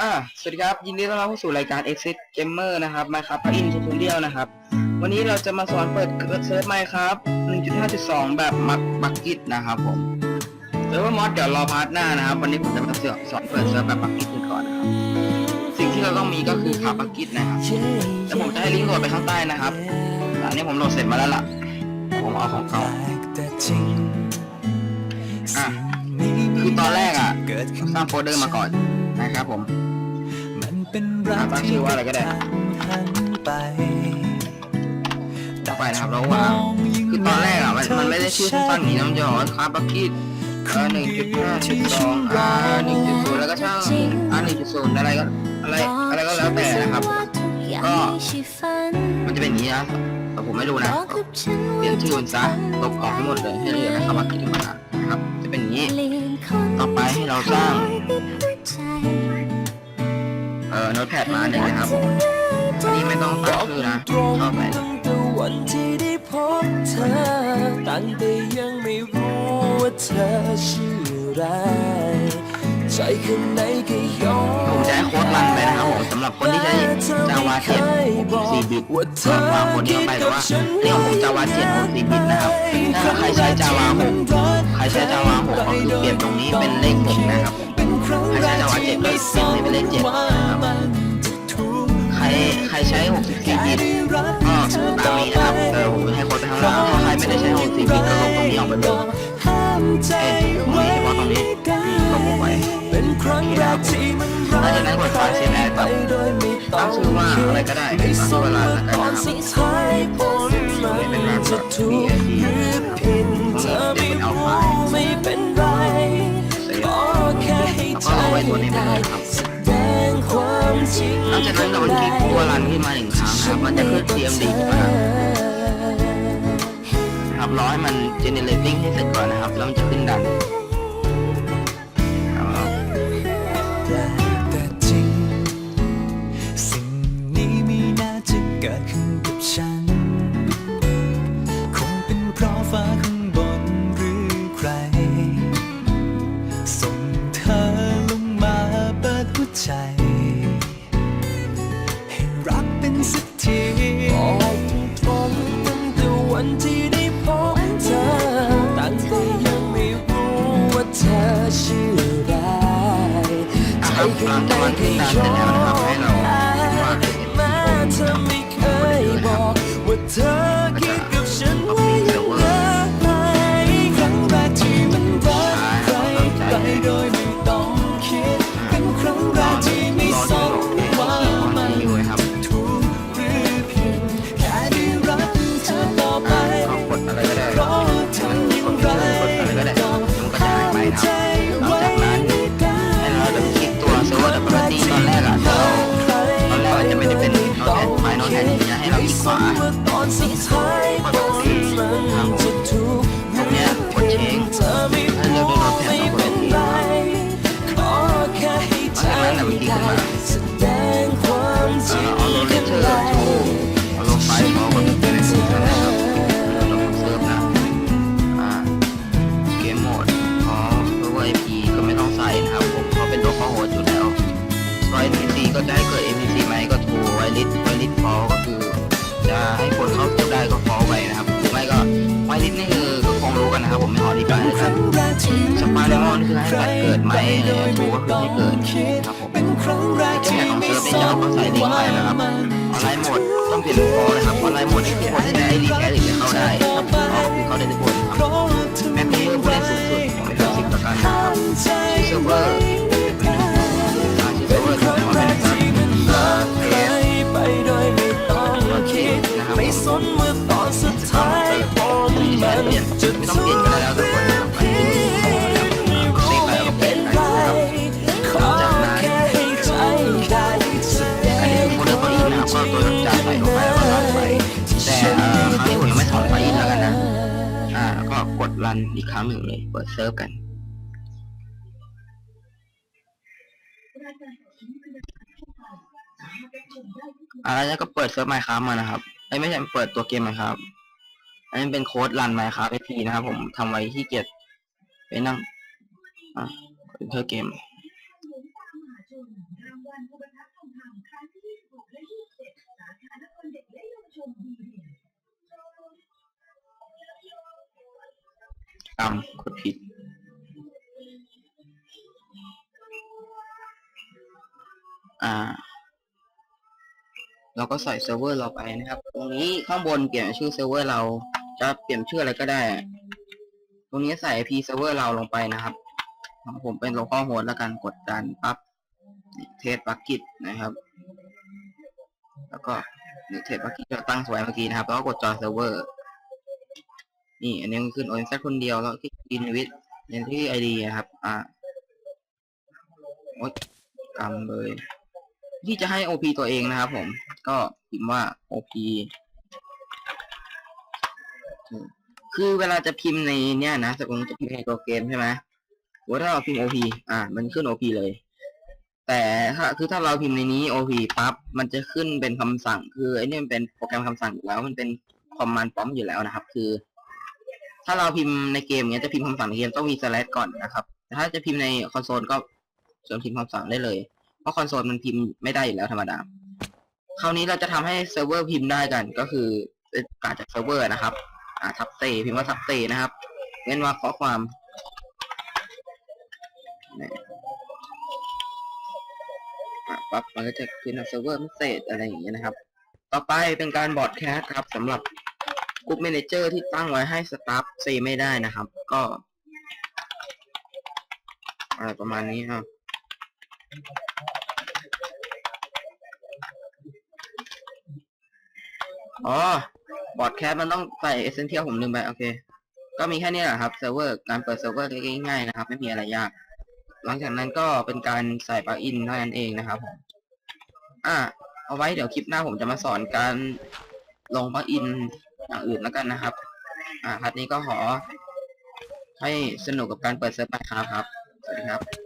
อ่าสวัสดีครับ ยินดีต้อนรับเข้าสู่รายการ Exit Gamer นะครับ Minecraft Plugin Tutorial นะครับ วันนี้เราจะมาสอนเปิดเซิร์ฟ Minecraft 1.5.2 แบบมักบักกิตนะครับผมเซิร์ฟเวอร์มอดเดี๋ยวรอพาร์ทหน้านะครับ วันนี้ผมจะมาสอนเปิดเซิร์ฟแบบบักกิตกันก่อนนะครับ สิ่งที่เราต้องมีก็คือขาบักกิตนะครับแล้วผมจะให้ลิงก์โหลดไปข้างใต้นะครับอันนี้ผมโหลดเสร็จมาแล้วล่ะ ผมเอาของเขาอะ คือตอนแรกอะสร้างโฟลเดอร์มาก่อนนะครับผมมันเป็นรักตั้งชื่ที่อว่าอะไรก็ได้ผ่านไปต่อไปนะครับเราวางคือตอนแรกอะมันมันไม่ได้ชื่อสั้นๆอย่างนี้นะมันจะบอกว่าคาร์บักกิตเออหนึ่งจุดห้าจุดสองอ่าหนึ่งจุดศูนย์แล้วก็ช่างอ่าหนึ่งจุดศูนย์อะไรก็อะไรอะไรก็แล้วแต่นะครับ ก็มันจะเป็นอย่างนี้นะแต่ผมไม่รู้นะเปลี่ยนชื่อมันซะลบออกให้หมดเลยให้เหลือแค่คาร์บักกิตธรรมดานะครับ จะเป็นอย่างนี้ ต่อไปให้เราสร้างเอ่อโน้ตแพดมาหนึ่งนะครับผมอันนี้ไม่ต้องตั้งชื่อนะเข้าไปวันที่ได้พบเธอตั้งแต่ยังไม่รู้ว่าเธอชื่ออะไรใจข้างในก็ยอมผมจะให้โค้ดรันไปนะครับผมสำหรับคนที่ใช้ Java 7 64บิตสำหรับวางคนที่เข้าไปแต่ว่าเรื่องของผม Java 7 64บิตนะครับถ้าใครใช้ Java 6ใค รใช้ Java 6ก็คือเปลี่ยนตรงนี้เป็นเลข6นะครับผมใครใช้ Java 7ก็เปลี่ยนเป็นเลข7นะครับใครใครใช้64บิตก็ตามนี้นะครับเออผมให้ค้ดไปข้างล่างถ้าใครไม่ได้ใช้64บิตก็ลบตรงนี้ออกไปเลยห้ามใจเอ้ยตรงนี้เฉพาะตรงนี้ลบออกไปเป็นครั้งแรกที่มันรักหลังจากนั้นกดไฟล์ save as ไปโดยไม่ต้ตั้งชื่อว่าอะไรก็ได้ตั้งชื่อนเวลาแล้วกันนะครับสุดท้ายผลมันจะถูกหรือผิดเธอ ใจได้แสดงคริงหลังจากนั้นเราคลิกตัวรันขึ้นมาหนึ่งครั้งครับ มันจะขึ้น CMD ขึ้นมานะครับรอให้มัน generating ให้เสร็จก่อนนะครับ แล้วมันจะขึ้นดันเอาละ ที่ได้พบเธอตั้งแต่ยังไม่รู้ว่าเธอชื่ออะไรอะครับหลังจากมันขึ้นดันเสร็จแล้วนะครับ ให้เราคลิกขวาตอนสุดท้ายตอนมันจะถูกต เดมอนคือให้สัตว์เกิดไหมทูก็คือให้เกิดครับผมเป็นครั้งแรกแค่ที่ของไม่เซิร์ฟสเนี่จะเอามาใส่ลิงก์ไปนะครับออนไลน์หมดต้องเปลี่ยนโปนะครับออนไลน์หมดนี่คือคนที่ได้ดีแค่ถึงจะเข้าได้ครับอ๋อคือเข้าได้ทุกคนครับแม็กซ์เวอร์ผู้เล่นสูงสุดของเซิร์ฟสิบประการนะครับซิร์ฟเวอร์ รันอีกครั้งหนึ่งเลย เปิดเซิร์ฟกัน อะไรแล้วก็เปิดเซิร์ฟไมค์ครับมานะครับไอ้ไม่ใช่เปิดตัวเกมไมครับ อันนี้เป็นโค้ดรันไมค์ครับไอพีนะครับ ผมทำไว้ที่เกียจไปนั่งอ่าเป็นเพื่อเกม อ่า เราก็ใส่เซิร์ฟเวอร์เราไปนะครับ ตรงนี้ข้างบนเปลี่ยนชื่อเซิร์ฟเวอร์เราจะเปลี่ยนชื่ออะไรก็ได้ ตรงนี้ใส่ IP เซิร์ฟเวอร์เราลงไปนะครับของผมเป็น local host แล้วกันกดดันปั๊บเทสบักกิตนะครับ แล้วก็เทสบักกิตเราตั้งสวยเมื่อกี้นะครับ แล้วก็กดจอยเซิร์ฟเวอร์ นี่ อันนี้มันขึ้นโอนแค่คนเดียวแล้วคลิกอินวิดเนที่ไอดีนะครับ อ่าโอ๊ยกำเลย ที่จะให้ OP ตัวเองนะครับผม ก็พิมพ์ว่า OP คือเวลาจะพิมพ์ในเนี่ยนะสมมติจะพิมพ์ในตัวเกมใช่ไหมสมมติถ้าเราพิมพ์ OP อ่า มันขึ้น OP เลย แต่ถ้าคือถ้าเราพิมพ์ในนี้ OP ปั๊บ มันจะขึ้นเป็นคำสั่ง คือไอ้นี่มันเป็นโปรแกรมคำสั่งอยู่แล้ว มันเป็นคอมมานด์ป๊อมอยู่แล้วนะครับ คือ ถ้าเราพิมพ์ในเกมเนี้ยจะพิมพ์คำสั่งในเกมต้องมี slash ก่อนนะครับ แต่ถ้าจะพิมพ์ในคอนโซลก็เสริมพิมพ์คำสั่งได้เลย ราะคอนโซลมันพิมพ์ไม่ได้อยู่แล้วธรรมดา คราวนี้เราจะทำให้เซิร์ฟเวอร์พิมพ์ได้กัน ก็คือเป็นการจากเซิร์ฟเวอร์นะครับ อ่าทับเตพิมพ์ว่าทับเตนะครับเว้นวรรคข้อความนี่อะปั๊บมันก็จะขึ้นเซิร์ฟเวอร์เมสเซจอะไรอย่างเงี้ยนะครับ ต่อไปเป็นการบอร์ดแคสครับสำหรับกลุ่ม m ม n เจอร์ที่ตั้งไว้ให้สตาฟเซไม่ได้นะครับ ก็อะไรประมาณนี้ครับ อ๋อบอดแคสมันต้องใส่เอเซนเทียลผมลืมไป โอเค ก็มีแค่นี้แหละครับเซิร์ฟเวอร์การเปิดเซิร์ฟเวอร์ง่ายๆนะครับ ไม่มีอะไรยาก หลังจากนั้นก็เป็นการใส่ปลั๊กอินเท่านั้นเองนะครับผมอะเอาไว้เดี๋ยวคลิปหน้าผมจะมาสอนการลงปลั๊กอินอย่างอื่นแล้วกันนะครับ อ่าพัดนี้ก็ขอให้สนุกกับการเปิดเซิร์ฟไปครับ สวัสดีครับ